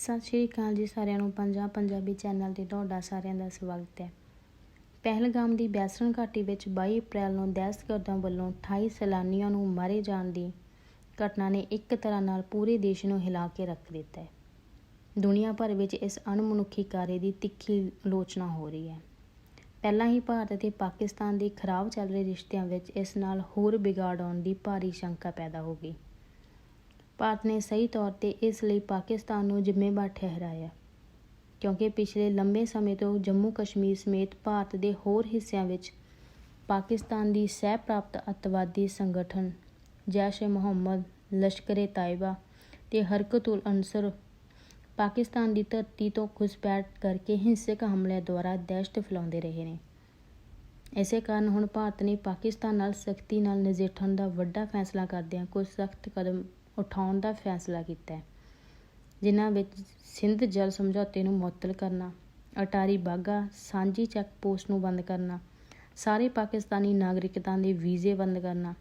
ਸਤਿ ਸ਼੍ਰੀ ਅਕਾਲ ਜੀ ਸਾਰਿਆਂ ਨੂੰ ਪੰਜਾਬ ਪੰਜਾਬੀ ਚੈਨਲ ਤੇ ਤੁਹਾਡਾ ਸਾਰਿਆਂ ਦਾ ਸਵਾਗਤ ਹੈ। ਪਹਿਲਗਾਮ ਦੀ ਬੈਸਰਨ ਘਾਟੀ ਵਿੱਚ 22 ਅਪ੍ਰੈਲ ਨੂੰ ਦਹਿਸ਼ਤਗਰਦਾਂ ਵੱਲੋਂ 28 ਸੈਲਾਨੀਆਂ ਨੂੰ ਮਾਰੇ ਜਾਣ ਦੀ ਘਟਨਾ ਨੇ ਇੱਕ ਤਰ੍ਹਾਂ ਨਾਲ ਪੂਰੇ ਦੇਸ਼ ਨੂੰ ਹਿਲਾ ਕੇ ਰੱਖ ਦਿੱਤਾ ਹੈ। ਦੁਨੀਆ ਭਰ ਵਿੱਚ ਇਸ ਅਣਮਨੁੱਖੀ ਕਾਰੇ ਦੀ ਤਿੱਖੀ ਆਲੋਚਨਾ ਹੋ ਰਹੀ ਹੈ। ਪਹਿਲਾਂ ਹੀ ਭਾਰਤ ਅਤੇ ਪਾਕਿਸਤਾਨ ਦੇ ਖਰਾਬ ਚੱਲ ਰਹੇ ਰਿਸ਼ਤਿਆਂ ਵਿੱਚ ਇਸ ਨਾਲ ਹੋਰ ਵਿਗਾੜ ਆਉਣ ਦੀ ਭਾਰੀ ਸ਼ੰਕਾ ਪੈਦਾ ਹੋ ਗਈ। ਭਾਰਤ ਨੇ ਸਹੀ ਤੌਰ ਤੇ ਇਸ ਲਈ ਪਾਕਿਸਤਾਨ ਨੂੰ ਜ਼ਿੰਮੇਵਾਰ ਠਹਿਰਾਇਆ। ਕਿਉਂਕਿ ਪਿਛਲੇ ਲੰਬੇ ਸਮੇਂ ਤੋਂ ਜੰਮੂ ਕਸ਼ਮੀਰ ਸਮੇਤ ਭਾਰਤ ਦੇ ਹੋਰ ਹਿੱਸਿਆਂ ਵਿੱਚ ਪਾਕਿਸਤਾਨ ਦੀ ਸਹਿ ਪ੍ਰਾਪਤ ਅੱਤਵਾਦੀ ਸੰਗਠਨ ਜੈਸ਼ ਏ ਮੁਹੰਮਦ ਲਸ਼ਕਰ-ਏ ਤਾਇਬਾ ਤੇ ਹਰਕਤ-ਉਲ ਅਨਸਰ ਪਾਕਿਸਤਾਨ ਦੀ ਧਰਤੀ ਤੋਂ ਘੁਸਪੈਠ ਕਰਕੇ ਹਿੰਸਕ ਹਮਲਿਆਂ ਦੁਆਰਾ ਦਹਿਸ਼ਤ ਫੈਲਾਉਂਦੇ ਰਹੇ ਨੇ। ਇਸੇ ਕਾਰਨ ਹੁਣ ਭਾਰਤ ਨੇ ਪਾਕਿਸਤਾਨ ਨਾਲ ਸਖਤੀ ਨਾਲ ਨਜਿੱਠਣ ਦਾ ਵੱਡਾ ਫੈਸਲਾ ਕਰਦਿਆਂ ਕੁਝ ਸਖਤ ਕਦਮ ਉਠਾਉਣ ਦਾ ਫੈਸਲਾ ਕੀਤਾ ਹੈ। ਜਿਨ੍ਹਾਂ ਵਿੱਚ ਸਿੰਧ ਜਲ ਸਮਝੌਤੇ ਨੂੰ ਮੁਅੱਤਲ ਕਰਨਾ, ਅਟਾਰੀ ਬਾਗਾ ਸਾਂਝੀ ਚੈੱਕ ਪੋਸਟ ਨੂੰ ਬੰਦ ਕਰਨਾ, ਸਾਰੇ ਪਾਕਿਸਤਾਨੀ ਨਾਗਰਿਕਤਾ ਦੇ ਵੀਜ਼ੇ ਬੰਦ ਕਰਨਾ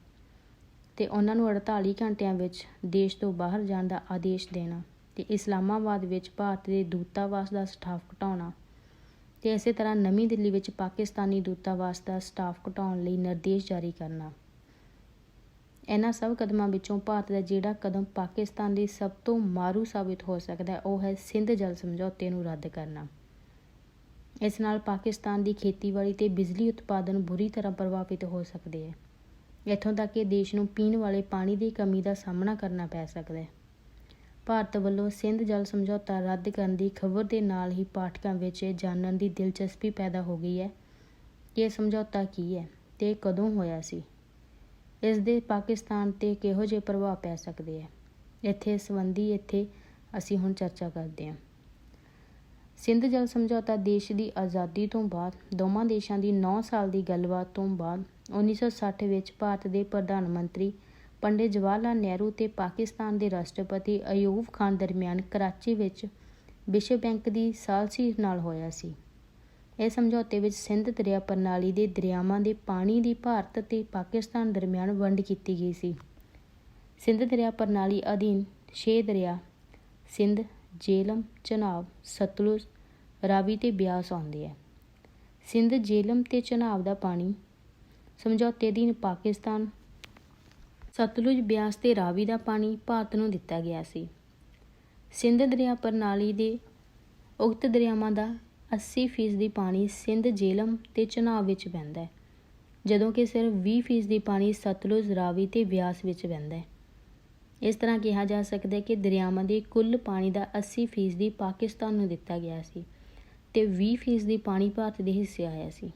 ਤੇ ਉਹਨਾਂ ਨੂੰ 48 ਘੰਟਿਆਂ ਵਿੱਚ ਦੇਸ਼ ਤੋਂ ਬਾਹਰ ਜਾਣ ਦਾ ਆਦੇਸ਼ ਦੇਣਾ ਤੇ ਇਸਲਾਮਾਬਾਦ ਵਿੱਚ ਭਾਰਤ ਦੇ ਦੂਤਾਵਾਸ ਦਾ ਸਟਾਫ ਘਟਾਉਣਾ ਤੇ ਇਸੇ ਤਰ੍ਹਾਂ ਨਵੀਂ ਦਿੱਲੀ ਵਿੱਚ ਪਾਕਿਸਤਾਨੀ ਦੂਤਾਵਾਸ ਦਾ ਸਟਾਫ ਘਟਾਉਣ ਲਈ ਨਿਰਦੇਸ਼ ਜਾਰੀ ਕਰਨਾ। ਇਹਨਾਂ ਸਭ ਕਦਮਾਂ ਵਿੱਚੋਂ ਭਾਰਤ ਦਾ ਜਿਹੜਾ ਕਦਮ ਪਾਕਿਸਤਾਨ ਲਈ ਸਭ ਤੋਂ ਮਾਰੂ ਸਾਬਿਤ ਹੋ ਸਕਦਾ ਹੈ, ਉਹ ਹੈ ਸਿੰਧ ਜਲ ਸਮਝੌਤੇ ਨੂੰ ਰੱਦ ਕਰਨਾ। ਇਸ ਨਾਲ ਪਾਕਿਸਤਾਨ ਦੀ ਖੇਤੀਬਾੜੀ ਤੇ ਬਿਜਲੀ ਉਤਪਾਦਨ ਬੁਰੀ ਤਰ੍ਹਾਂ ਪ੍ਰਭਾਵਿਤ ਹੋ ਸਕਦੇ ਹੈ। ਇੱਥੋਂ ਤੱਕ ਕਿ ਦੇਸ਼ ਨੂੰ ਪੀਣ ਵਾਲੇ ਪਾਣੀ ਦੀ ਕਮੀ ਦਾ ਸਾਹਮਣਾ ਕਰਨਾ ਪੈ ਸਕਦਾ ਹੈ। ਭਾਰਤ ਵੱਲੋਂ ਸਿੰਧ ਜਲ ਸਮਝੌਤਾ ਰੱਦ ਕਰਨ ਦੀ ਖਬਰ ਦੇ ਨਾਲ ਹੀ ਪਾਠਕਾਂ ਵਿੱਚ ਇਹ ਜਾਣਨ ਦੀ ਦਿਲਚਸਪੀ ਪੈਦਾ ਹੋ ਗਈ ਹੈ ਕਿ ਇਹ ਸਮਝੌਤਾ ਕੀ ਹੈ ਤੇ ਕਦੋਂ ਹੋਇਆ ਸੀ। ਇਸ ਦੇ ਪਾਕਿਸਤਾਨ ਤੇ ਕਿਹੋ ਜਿਹੇ ਪ੍ਰਭਾਵ ਪੈ ਸਕਦੇ ਆ? ਇੱਥੇ ਸੰਬੰਧੀ ਇੱਥੇ ਅਸੀਂ ਹੁਣ ਚਰਚਾ ਕਰਦੇ ਹਾਂ। ਸਿੰਧ ਜਲ ਸਮਝੌਤਾ ਦੇਸ਼ ਦੀ ਆਜ਼ਾਦੀ ਤੋਂ ਬਾਅਦ, ਦੋਵਾਂ ਦੇਸ਼ਾਂ ਦੀ 9 ਸਾਲ ਦੀ ਗੱਲਬਾਤ ਤੋਂ ਬਾਅਦ 1960 ਵਿੱਚ ਭਾਰਤ ਦੇ ਪ੍ਰਧਾਨ ਮੰਤਰੀ ਪੰਡਿਤ ਜਵਾਹਰ ਲਾਲ ਨਹਿਰੂ ਤੇ ਪਾਕਿਸਤਾਨ ਦੇ ਰਾਸ਼ਟਰਪਤੀ ਅਯੂਬ ਖਾਨ ਦਰਮਿਆਨ ਕਰਾਚੀ ਵਿੱਚ ਵਿਸ਼ਵ ਬੈਂਕ ਦੀ ਸਾਲਸੀ ਨਾਲ ਹੋਇਆ ਸੀ। ਇਹ ਸਮਝੌਤੇ ਵਿੱਚ ਸਿੰਧ ਦਰਿਆ ਪ੍ਰਣਾਲੀ ਦੇ ਦਰਿਆਵਾਂ ਦੇ ਪਾਣੀ ਦੀ ਭਾਰਤ ਅਤੇ ਪਾਕਿਸਤਾਨ ਦਰਮਿਆਨ ਵੰਡ ਕੀਤੀ ਗਈ ਸੀ। ਸਿੰਧ ਦਰਿਆ ਪ੍ਰਣਾਲੀ ਅਧੀਨ 6 ਦਰਿਆ, ਸਿੰਧ ਜੇਲਮ ਚਨਾਬ, ਸਤਲੁਜ, ਰਾਵੀ ਤੇ ਬਿਆਸ ਆਉਂਦੇ ਹੈ ਸਿੰਧ ਜੇਲਮ ਤੇ ਚਨਾਬ ਦਾ ਪਾਣੀ ਸਮਝੌਤੇ ਅਧੀਨ ਪਾਕਿਸਤਾਨ, ਸਤਲੁਜ, ਬਿਆਸ ਤੇ ਰਾਵੀ ਦਾ ਪਾਣੀ ਭਾਰਤ ਨੂੰ ਦਿੱਤਾ ਗਿਆ ਸੀ। ਸਿੰਧ ਦਰਿਆ ਪ੍ਰਣਾਲੀ ਦੇ ਉਕਤ ਦਰਿਆਵਾਂ ਦਾ 80% ਪਾਣੀ ਸਿੰਧ ਜੇਲਮ ਤੇ ਚਨਾਬ ਵਿੱਚ ਵਹਿੰਦਾ ਹੈ, ਜਦੋਂ ਕਿ ਸਿਰਫ 20% ਪਾਣੀ ਸਤਲੁਜ ਰਾਵੀ ਤੇ ਬਿਆਸ ਵਿੱਚ ਵਹਿੰਦਾ ਹੈ। ਇਸ ਤਰ੍ਹਾਂ ਕਿਹਾ ਜਾ ਸਕਦਾ ਹੈ ਕਿ ਦਰਿਆਵਾਂ ਦੇ ਕੁੱਲ ਪਾਣੀ ਦਾ 80% ਪਾਕਿਸਤਾਨ ਨੂੰ ਦਿੱਤਾ ਗਿਆ ਸੀ ਤੇ 20% ਪਾਣੀ ਭਾਰਤ ਦੇ ਹਿੱਸੇ ਆਇਆ ਸੀ।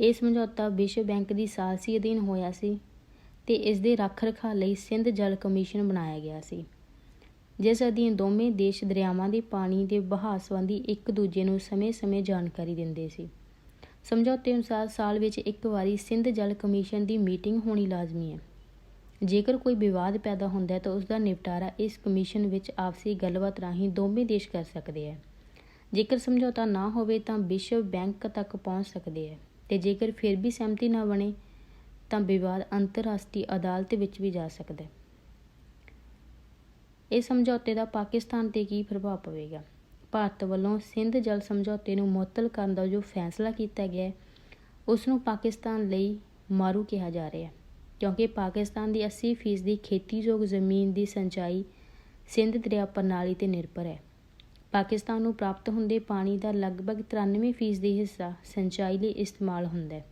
ਇਹ ਸਮਝੌਤਾ ਵਿਸ਼ਵ ਬੈਂਕ ਦੀ ਸਾਲਸੀ ਅਧੀਨ ਹੋਇਆ ਸੀ ਤੇ ਇਸ ਦੇ ਰੱਖ ਰਖਾਅ ਲਈ ਸਿੰਧ ਜਲ ਕਮਿਸ਼ਨ ਬਣਾਇਆ ਗਿਆ ਸੀ। ਜਿਸ ਅਧੀਨ ਦੋਵੇਂ ਦੇਸ਼ ਦਰਿਆਵਾਂ ਦੇ ਪਾਣੀ ਦੇ ਵਹਾਅ ਸੰਬੰਧੀ ਇੱਕ ਦੂਜੇ ਨੂੰ ਸਮੇਂ-ਸਮੇਂ ਜਾਣਕਾਰੀ ਦਿੰਦੇ ਸੀ। ਸਮਝੌਤੇ ਅਨੁਸਾਰ ਸਾਲ ਵਿੱਚ ਇੱਕ ਵਾਰੀ ਸਿੰਧ ਜਲ ਕਮਿਸ਼ਨ ਦੀ ਮੀਟਿੰਗ ਹੋਣੀ ਲਾਜ਼ਮੀ ਹੈ। ਜੇਕਰ ਕੋਈ ਵਿਵਾਦ ਪੈਦਾ ਹੁੰਦਾ ਹੈ ਤਾਂ ਉਸ ਦਾ ਨਿਪਟਾਰਾ ਇਸ ਕਮਿਸ਼ਨ ਵਿੱਚ ਆਪਸੀ ਗੱਲਬਾਤ ਰਾਹੀਂ ਦੋਵੇਂ ਦੇਸ਼ ਕਰ ਸਕਦੇ ਹੈ। ਜੇਕਰ ਸਮਝੌਤਾ ਨਾ ਹੋਵੇ ਤਾਂ ਵਿਸ਼ਵ ਬੈਂਕ ਤੱਕ ਪਹੁੰਚ ਸਕਦੇ ਹੈ ਤੇ ਜੇਕਰ ਫਿਰ ਵੀ ਸਹਿਮਤੀ ਨਾ ਬਣੇ ਤਾਂ ਵਿਵਾਦ ਅੰਤਰਰਾਸ਼ਟਰੀ ਅਦਾਲਤ ਵਿੱਚ ਵੀ ਜਾ ਸਕਦਾ ਹੈ। ਇਹ ਸਮਝੌਤੇ ਦਾ ਪਾਕਿਸਤਾਨ ਤੇ ਕੀ ਪ੍ਰਭਾਵ ਪਵੇਗਾ? ਭਾਰਤ ਵੱਲੋਂ ਸਿੰਧ ਜਲ ਸਮਝੌਤੇ ਨੂੰ ਮੁਅੱਤਲ ਕਰਨ ਦਾ ਜੋ ਫੈਸਲਾ ਕੀਤਾ ਗਿਆ ਉਸ ਨੂੰ ਪਾਕਿਸਤਾਨ ਲਈ ਮਾਰੂ ਕਿਹਾ ਜਾ ਰਿਹਾ ਹੈ, ਕਿਉਂਕਿ ਪਾਕਿਸਤਾਨ ਦੀ 80% ਦੀ ਖੇਤੀਯੋਗ ਜ਼ਮੀਨ ਦੀ ਸਿੰਚਾਈ ਸਿੰਧ ਦਰਿਆ ਪ੍ਰਣਾਲੀ ਤੇ ਨਿਰਭਰ ਹੈ। ਪਾਕਿਸਤਾਨ ਨੂੰ ਪ੍ਰਾਪਤ ਹੁੰਦੇ ਪਾਣੀ ਦਾ ਲਗਭਗ 93% ਦੀ ਹਿੱਸਾ ਸਿੰਚਾਈ ਲਈ ਇਸਤੇਮਾਲ ਹੁੰਦਾ ਹੈ।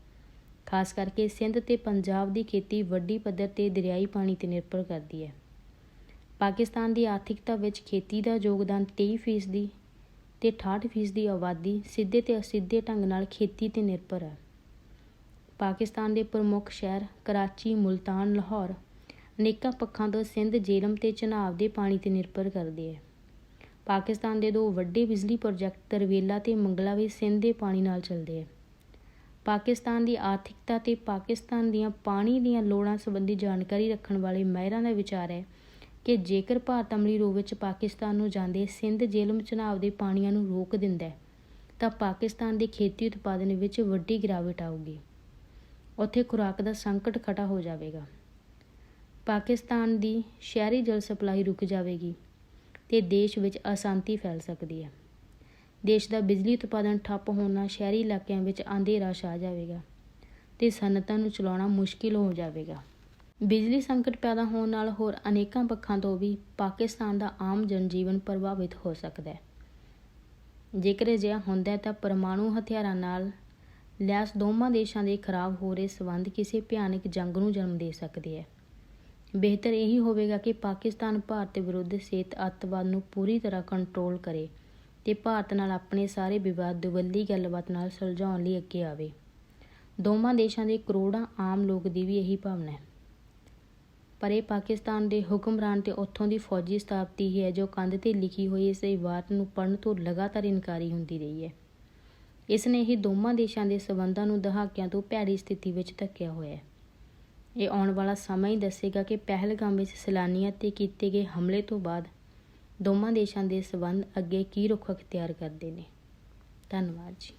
ਖਾਸ ਕਰਕੇ ਸਿੰਧ ਤੇ ਪੰਜਾਬ ਦੀ ਖੇਤੀ ਵੱਡੀ ਪੱਧਰ ਤੇ ਦਰਿਆਈ ਪਾਣੀ ਤੇ ਨਿਰਭਰ ਕਰਦੀ ਹੈ। ਪਾਕਿਸਤਾਨ ਦੀ ਆਰਥਿਕਤਾ ਵਿੱਚ ਖੇਤੀ ਦਾ ਯੋਗਦਾਨ 23% ਦੀ ਤੇ 68% ਦੀ ਆਬਾਦੀ ਸਿੱਧੇ ਤੇ ਅਸਿੱਧੇ ਢੰਗ ਨਾਲ ਖੇਤੀ ਤੇ ਨਿਰਭਰ ਹੈ। ਪਾਕਿਸਤਾਨ ਦੇ ਪ੍ਰਮੁੱਖ ਸ਼ਹਿਰ ਕਰਾਚੀ, ਮੁਲਤਾਨ, ਲਾਹੌਰ ਅਨੇਕਾਂ ਪੱਖਾਂ ਤੋਂ ਸਿੰਧ ਜੇਲਮ ਤੇ ਚਨਾਬ ਦੇ ਪਾਣੀ ਤੇ ਨਿਰਭਰ ਕਰਦੇ ਹੈ। ਪਾਕਿਸਤਾਨ ਦੇ ਦੋ ਵੱਡੇ ਬਿਜਲੀ ਪ੍ਰੋਜੈਕਟ ਤਰਵੇਲਾ ਤੇ ਮੰਗਲਾ ਵੀ ਸਿੰਧ ਦੇ ਪਾਣੀ ਨਾਲ ਚੱਲਦੇ ਹੈ। ਪਾਕਿਸਤਾਨ ਦੀ ਆਰਥਿਕਤਾ ਤੇ ਪਾਕਿਸਤਾਨ ਦੀਆਂ ਪਾਣੀ ਦੀਆਂ ਲੋੜਾਂ ਸੰਬੰਧੀ ਜਾਣਕਾਰੀ ਰੱਖਣ ਵਾਲੇ ਮਾਹਿਰਾਂ ਦਾ ਵਿਚਾਰ ਹੈ ਕਿ ਜੇਕਰ ਭਾਰਤ ਅਮਲੀ ਰੂਪ ਵਿੱਚ ਪਾਕਿਸਤਾਨ ਨੂੰ ਜਾਂਦੇ ਸਿੰਧ ਜੇਲਮ ਚਨਾਬ ਦੇ ਪਾਣੀਆਂ ਨੂੰ ਰੋਕ ਦਿੰਦਾ ਹੈ, ਤਾਂ ਪਾਕਿਸਤਾਨ ਦੇ ਖੇਤੀ ਉਤਪਾਦਨ ਵਿੱਚ ਵੱਡੀ ਗਿਰਾਵਟ ਆਊਗੀ। ਉੱਥੇ ਖੁਰਾਕ ਦਾ ਸੰਕਟ ਖੜਾ ਹੋ ਜਾਵੇਗਾ। ਪਾਕਿਸਤਾਨ ਦੀ ਸ਼ਹਿਰੀ ਜਲ ਸਪਲਾਈ ਰੁਕ ਜਾਵੇਗੀ ਤੇ ਦੇਸ਼ ਵਿੱਚ ਅਸ਼ਾਂਤੀ ਫੈਲ ਸਕਦੀ ਹੈ। ਦੇਸ਼ ਦਾ ਬਿਜਲੀ ਉਤਪਾਦਨ ਠੱਪ ਹੋਣ ਨਾਲ ਸ਼ਹਿਰੀ ਇਲਾਕਿਆਂ ਵਿੱਚ ਅੰਧੇਰਾ ਛਾ ਜਾਵੇਗਾ ਤੇ ਸਨਅਤਾਂ ਨੂੰ ਚਲਾਉਣਾ ਮੁਸ਼ਕਿਲ ਹੋ ਜਾਵੇਗਾ। ਬਿਜਲੀ ਸੰਕਟ ਪੈਦਾ ਹੋਣ ਨਾਲ ਹੋਰ ਅਨੇਕਾਂ ਪੱਖਾਂ ਤੋਂ ਵੀ ਪਾਕਿਸਤਾਨ ਦਾ ਆਮ ਜਨਜੀਵਨ ਪ੍ਰਭਾਵਿਤ ਹੋ ਸਕਦਾ ਹੈ। ਜੇਕਰ ਅਜਿਹਾ ਹੁੰਦਾ ਤਾਂ ਪਰਮਾਣੂ ਹਥਿਆਰਾਂ ਨਾਲ ਲੈਸ ਦੋਵਾਂ ਦੇਸ਼ਾਂ ਦੇ ਖਰਾਬ ਹੋ ਰਹੇ ਸਬੰਧ ਕਿਸੇ ਭਿਆਨਕ ਜੰਗ ਨੂੰ ਜਨਮ ਦੇ ਸਕਦੇ ਹੈ। ਬਿਹਤਰ ਇਹੀ ਹੋਵੇਗਾ ਕਿ ਪਾਕਿਸਤਾਨ ਭਾਰਤ ਵਿਰੁੱਧ ਸੇਤ ਅੱਤਵਾਦ ਨੂੰ ਪੂਰੀ ਤਰ੍ਹਾਂ ਕੰਟਰੋਲ ਕਰੇ ਤੇ ਭਾਰਤ ਨਾਲ ਆਪਣੇ ਸਾਰੇ ਵਿਵਾਦ ਦੁਵੱਲੀ ਗੱਲਬਾਤ ਨਾਲ ਸੁਲਝਾਉਣ ਲਈ ਅੱਗੇ ਆਵੇ। ਦੋਵਾਂ ਦੇਸ਼ਾਂ ਦੇ ਕਰੋੜਾਂ ਆਮ ਲੋਕ ਦੀ ਵੀ ਇਹੀ ਭਾਵਨਾ ਹੈ। ਪਰ ਇਹ ਪਾਕਿਸਤਾਨ ਦੇ ਹੁਕਮਰਾਨ ਤੇ ਉੱਥੋਂ ਦੀ ਫੌਜੀ ਸਥਾਪਤੀ ਹੀ ਹੈ ਜੋ ਕੰਧ ਤੇ ਲਿਖੀ ਹੋਈ ਇਸ ਇਬਾਰਤ ਨੂੰ ਪੜ੍ਹਨ ਤੋਂ ਲਗਾਤਾਰ ਇਨਕਾਰੀ ਹੁੰਦੀ ਰਹੀ ਹੈ। ਇਸ ਨੇ ਹੀ ਦੋਵਾਂ ਦੇਸ਼ਾਂ ਦੇ ਸਬੰਧਾਂ ਨੂੰ ਦਹਾਕਿਆਂ ਤੋਂ ਭੈੜੀ ਸਥਿਤੀ ਵਿੱਚ ਧੱਕਿਆ ਹੋਇਆ ਹੈ। ਇਹ ਆਉਣ ਵਾਲਾ ਸਮਾਂ ਹੀ ਦੱਸੇਗਾ ਕਿ ਪਹਿਲਗਾਮ ਵਿੱਚ ਸੈਲਾਨੀਆਂ ਤੇ ਕੀਤੇ ਗਏ ਹਮਲੇ ਤੋਂ ਬਾਅਦ ਦੋਵਾਂ ਦੇਸ਼ਾਂ ਦੇ ਸਬੰਧ ਅੱਗੇ ਕੀ ਰੁਖ ਅਖਤਿਆਰ ਕਰਦੇ ਨੇ। ਧੰਨਵਾਦ ਜੀ।